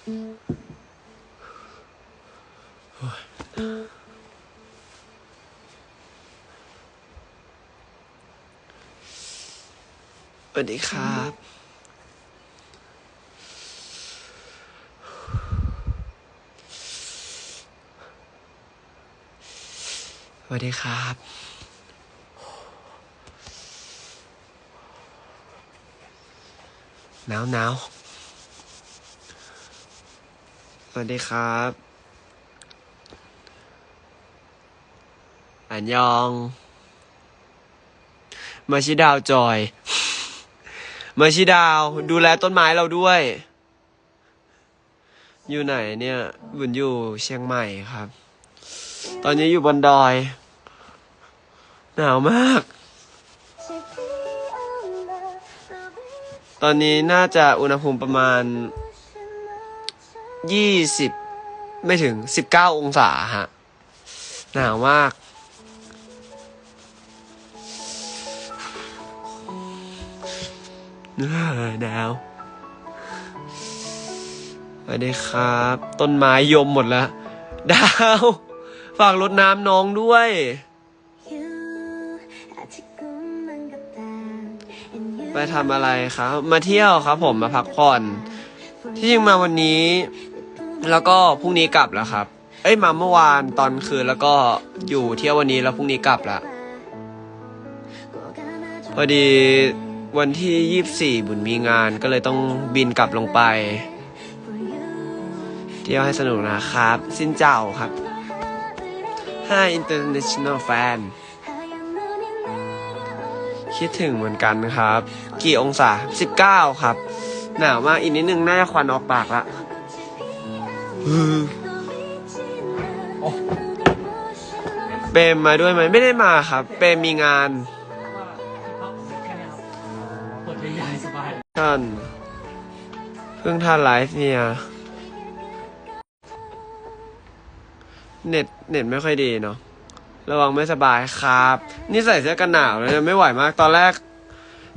สวัสดีครับ สวัสดีครับ หนาวหนาว สวัสดีครับ อันยอง มาชิดาวจอย มาชิดาว ดูแลต้นไม้เราด้วย อยู่ไหนเนี่ยบุญอยู่เชียงใหม่ครับ ตอนนี้อยู่บนดอย หนาวมาก ตอนนี้น่าจะอุณหภูมิประมาณ ยี่สิบไม่ถึงสิบเก้าองศาฮะหนาวมาก หนาวสวัสดีครับ ต้นไม้ยมหมดแล้ว ดาว ฝากรดน้ำน้องด้วย ไปทำอะไรครับ มาเที่ยวครับผมมาพักผ่อน ที่จริงมาวันนี้ แล้วก็พรุ่งนี้กลับแล้วครับ เอ้ยมาเมื่อวานตอนคืนแล้วก็อยู่เที่ยววันนี้แล้วพรุ่งนี้กลับละพอดีวันที่ยี่สี่บุญมีงานก็เลยต้องบินกลับลงไป เที่ยวให้สนุกนะครับ สินเจ้าครับ Hi International Fan คิดถึงเหมือนกันครับ กี่องศา 19 ครับ หนาวมากอีกนิดนึงน่าจะควันออกปากละ เปรมมาด้วยไหมไม่ได้มาครับ เปรมมีงานเปิดใหญ่ๆสบายท่านเพิ่งทานไลฟ์เนี่ย เน็ตเน็ตไม่ค่อยดีเนาะระวังไม่สบายครับ นี่ใส่เสื้อกันหนาวเลยไม่ไหวมากตอนแรก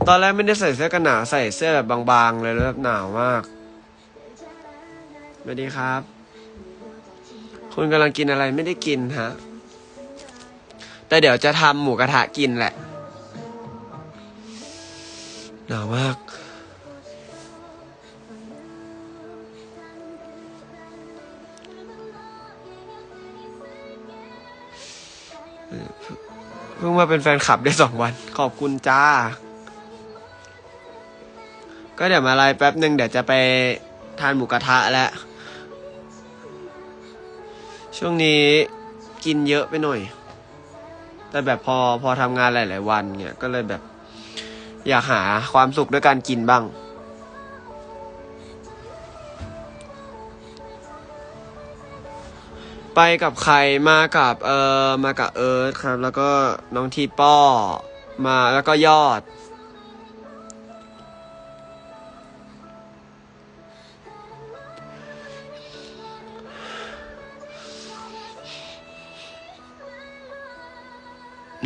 ตอนแรกไม่ได้ใส่เสื้อกันหนาวใส่เสื้อแบบบางๆเลยแล้วแบบหนาวมากสวัสดีครับ คุณกำลังกินอะไรไม่ได้กินฮะ แต่เดี๋ยวจะทำหมูกระทะกินแหละหนาวมากเพิ่งมาเป็นแฟนคลับได้สองวัน ขอบคุณจ้า ก็เดี๋ยวมาไลฟ์แป๊บหนึ่งเดี๋ยวจะไปทานหมูกระทะแล้ว ช่วงนี้กินเยอะไปหน่อย แต่แบบพอพอทำงานหลาย ๆ วันเนี่ยก็เลยแบบ อยากหาความสุขด้วยการกินบ้าง ไปกับใครมากับเออมากับเอิร์ธครับ แล้วก็น้องทีป้อมาแล้วก็ยอด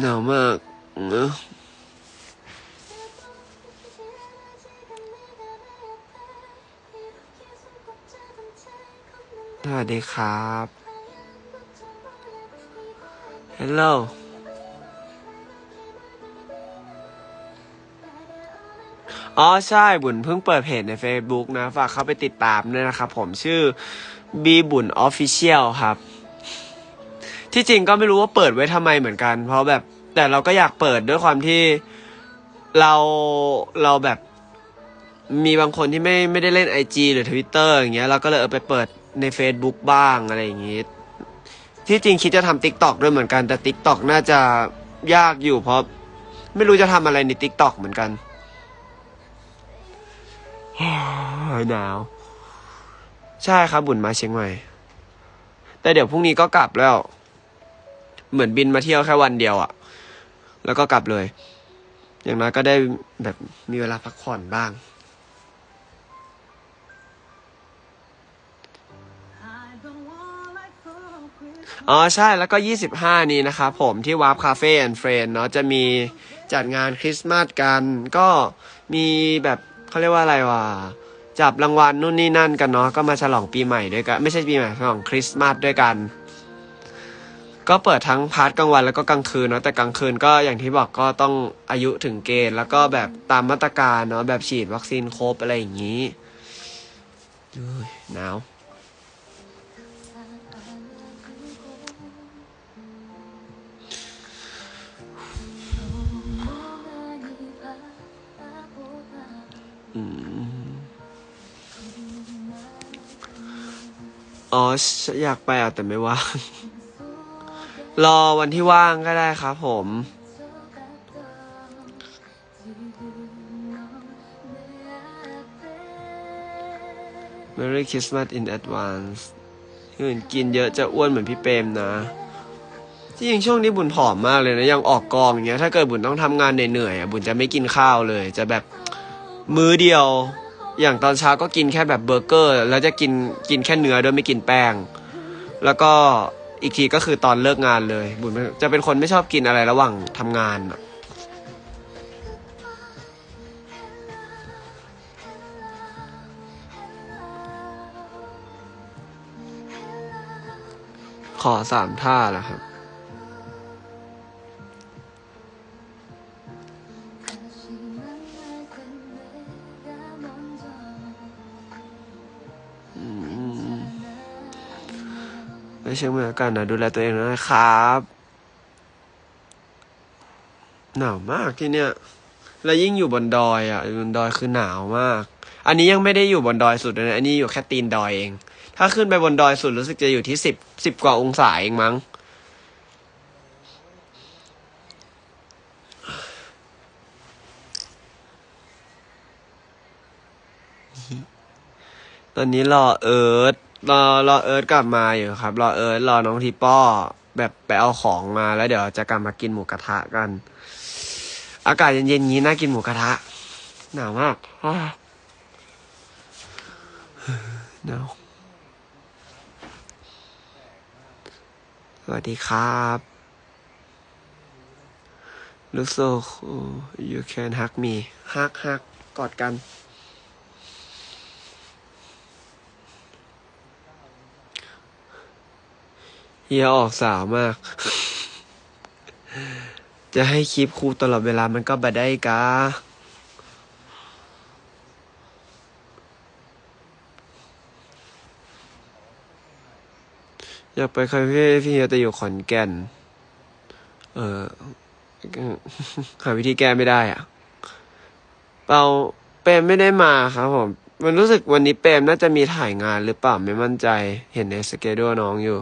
หนาวมากเนอะสวัสดีครับ Hello อ๋อใช่บุญเพิ่งเปิดเพจใน Facebook นะ ฝากเข้าไปติดตามด้วยนะครับผมชื่อ B บุญ Official ครับ ที่จริงก็ไม่รู้ว่าเปิดไว้ทำไมเหมือนกัน เพราะแบบ แต่เราก็อยากเปิดด้วยความที่เราเราแบบมีบางคนที่ไม่ไม่ได้เล่น IG หรือ Twitter อย่างเงี้ยเราก็เลยเออไปเปิดใน Facebook บ้างอะไรอย่างงี้ ที่จริงคิดจะทำ TikTok ด้วยเหมือนกันแต่ TikTok น่าจะยากอยู่เพราะ ไม่รู้จะทำอะไรใน TikTok เหมือนกันหนาว ใช่ครับบุญมาเชียงใหม่ แต่เดี๋ยวพรุ่งนี้ก็กลับแล้ว เหมือนบินมาเที่ยวแค่วันเดียวอะแล้วก็กลับเลย อย่างน้อยก็ได้แบบมีเวลาพักผ่อนบ้าง อ๋อใช่แล้วก็25นี้นะครับผมที่วาร์ปคาเฟ่แอนด์เฟรนเนาะจะมีจัดงานคริสต์มาสกัน ก็มีแบบเขาเรียกว่าอะไรวะจับรางวัลนู่นนี่นั่นกันเนาะก็มาฉลองปีใหม่ด้วยกัน ไม่ใช่ปีใหม่ฉลองคริสต์มาสด้วยกัน ก็เปิดทั้งพาร์ทกลางวันแล้วก็กลางคืนเนาะแต่กลางคืนก็อย่างที่บอกก็ต้องอายุถึงเกณฑ์ แล้วก็แบบตามมาตรการเนาะแบบฉีดวัคซีนครบอะไรอย่างนี้อุ้ยหนาวอ๋อ อยากไปอะแต่ไม่ว่าง รอวันที่ว่างก็ได้ครับผม Merry Christmas in advance ที่อื่นกินเยอะจะอ้วนเหมือนพี่เปรมนะที่จริงช่วงนี้บุญผอมมากเลยนะ ยังออกกองอย่างเงี้ยถ้าเกิดบุญต้องทำงานเหนื่อยๆอะบุญจะไม่กินข้าวเลย จะแบบมื้อเดียว อย่างตอนเช้าก็กินแค่แบบเบอร์เกอร์ แล้วจะกินกินแค่เนื้อโดยไม่กินแป้ง แล้วก็ อีกทีก็คือตอนเลิกงานเลย บุญจะเป็นคนไม่ชอบกินอะไรระหว่างทำงานอะขอสามท่าแล้วครับ ไม่เชื่อมืออกาศนะดูแลตัวเองนะครับหนาวมากที่เนี่ย แล้วยิ่งอยู่บนดอยอะบนดอยคือหนาวมาก อันนี้ยังไม่ได้อยู่บนดอยสุดเลยนะอันนี้อยู่แค่ตีนดอยเอง ถ้าขึ้นไปบนดอยสุดรู้สึกจะอยู่ที่สิบสิบกว่าองศาเองมั้ง ตอนนี้รอเอิร์ธ รอรอเอิร์ธกลับมาอยู่ครับ รอเอิร์ธรอน้องทีป้อ แบบไปเอาของมาแล้วเดี๋ยวจะกลับมากินหมูกระทะกัน อากาศเย็นๆงี้น่ากินหมูกระทะ หนาวมากหนาวสวัสดีครับ ลูกโซ you can hug me ฮักฮักกอดกัน เฮียออกสาวมาก จะให้คลิปครูตลอดเวลามันก็บาได้กาอยากไปคาเฟ่พี่เฮียแต่อยู่ขอนแก่น เออหาวิธีแก้ไม่ได้อะเปาเปรมไม่ได้มาครับผม มันรู้สึกวันนี้เปรมน่าจะมีถ่ายงานหรือเปล่าไม่มั่นใจ เห็นในสเกดูน้องอยู่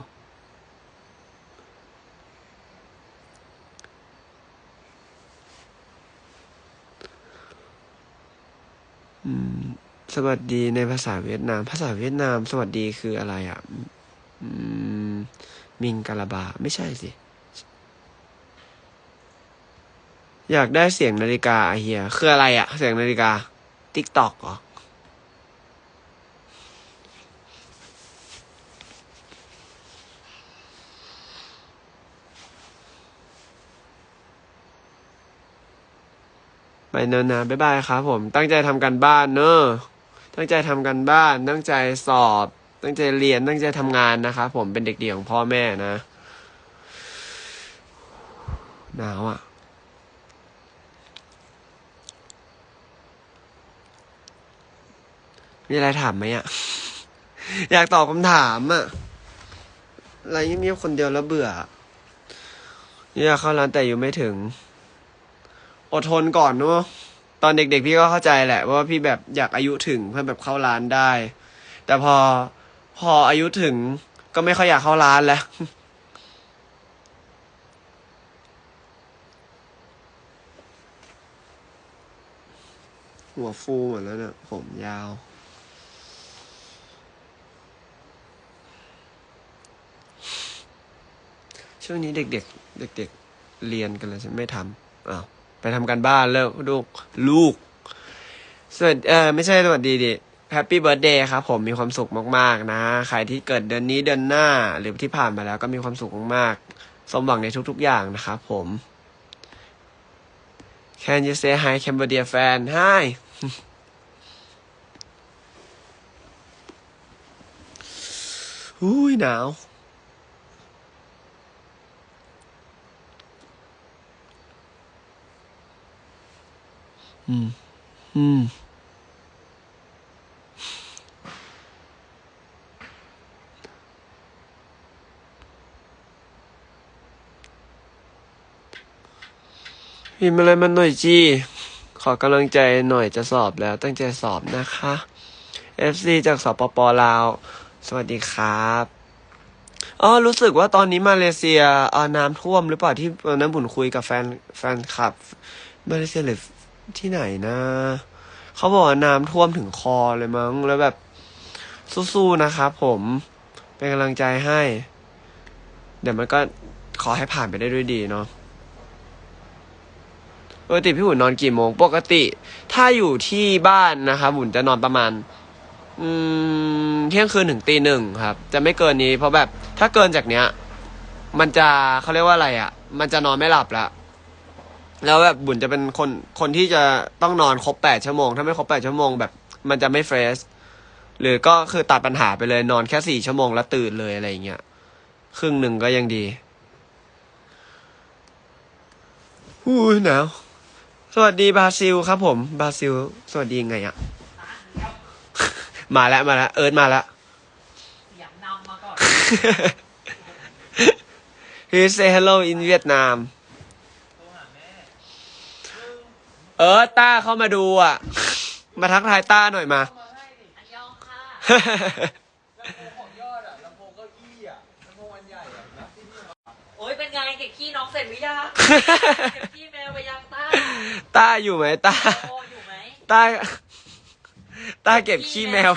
สวัสดีในภาษาเวียดนาม ภาษาเวียดนาม สวัสดีคืออะไรอะมิงกาลาบา ไม่ใช่สิ อยากได้เสียงนาฬิกาเฮียคืออะไรอะ เสียงนาฬิกาติ๊กตอกเหรอไปเนินนะบ๊ายบายครับผม ตั้งใจทำกันบ้านเนอะ ตั้งใจทำกันบ้าน ตั้งใจสอบ ตั้งใจเรียน ตั้งใจทำงานนะครับผมเป็นเด็กดีของพ่อแม่นะ หนาวอะ มีอะไรถามไหมอะ อยากตอบคำถามอะ อะไรเงียบๆคนเดียวแล้วเบื่ออยากเข้าร้านแต่อยู่ไม่ถึง อดทนก่อนเนอะ ตอนเด็กๆ พี่ก็เข้าใจแหละ ว่าพี่แบบอยากอายุถึงเพื่อแบบเข้าร้านได้ แต่พอพออายุถึงก็ไม่ค่อยอยากเข้าร้านแล้วหัวฟูหมดแล้วเนี่ยผมยาว ช่วงนี้เด็กๆ เด็ก ๆ เรียนกันเลยฉันไม่ทำอ้าว ไปทำการบ้านแล้วลูกลูกส่วนเออไม่ใช่สวัสดีดิแฮปปี้เบิร์ดเดย์ครับผมมีความสุขมากๆนะ ใครที่เกิดเดือนนี้เดือนหน้า หรือที่ผ่านมาแล้วก็มีความสุขมากๆ สมหวังในทุกๆอย่างนะครับผม Can you say hi Cambodia fan hi อุ้ยหนาว อืม อืม พิมพ์อะไรมาหน่อยจีขอกำลังใจหน่อยจะสอบแล้ว ตั้งใจสอบนะคะ FC จากสปปลาว สวัสดีครับอ๋อรู้สึกว่าตอนนี้มาเลเซียเอ่อน้ำท่วมหรือเปล่าที่นนั้นบุญคุยกับแฟนแฟนคลับ มาเลเซียหรือ ที่ไหนนะเขาบอกว่าน้ำท่วมถึงคอเลยมั้ง แล้วแบบสู้ๆนะครับผมเป็นกำลังใจให้ เดี๋ยวมันก็ขอให้ผ่านไปได้ด้วยดีเนาะปกติพี่บุญนนอนกี่โมง ปกติ ถ้าอยู่ที่บ้านนะครับบุญจะนอนประมาณ อืมเที่ยงคืนถึงตีหนึ่งครับ จะไม่เกินนี้ เพราะแบบ ถ้าเกินจากเนี้ย มันจะเขาเรียกว่าอะไรอะ่ะ มันจะนอนไม่หลับละ แล้วแบบบุญจะเป็นคนคนที่จะต้องนอนครบแปดชั่วโมง ถ้าไม่ครบแปดชั่วโมงแบบ มันจะไม่เฟรชหรือก็คือตัดปัญหาไปเลยนอนแค่สี่ชั่วโมงแล้วตื่นเลยอะไรอย่างเงี้ยครึ่งหนึ่งก็ยังดีอู้ยหนาวสวัสดีบราซิลครับผมบราซิล สวัสดียังไงอะมาแล้วมาแล้วเอิร์ธมาแล้วเสียงนำมาก่อน He say hello in Vietnam เออต้าเข้ามาดูอะ มาทักทายต้าหน่อยมาอันยองค่ะของยอดอะลำโพงเก้าอี้อะลำโพงอันใหญ่อะนะที่นี่โอ้ยเป็นไงเก็บขี้น้องเสร็จหรือยังเก็บขี้แมวไปยังต้าต้าอยู่ไหมต้าโออยู่ไหมต้าต้าเก็บขี้แมว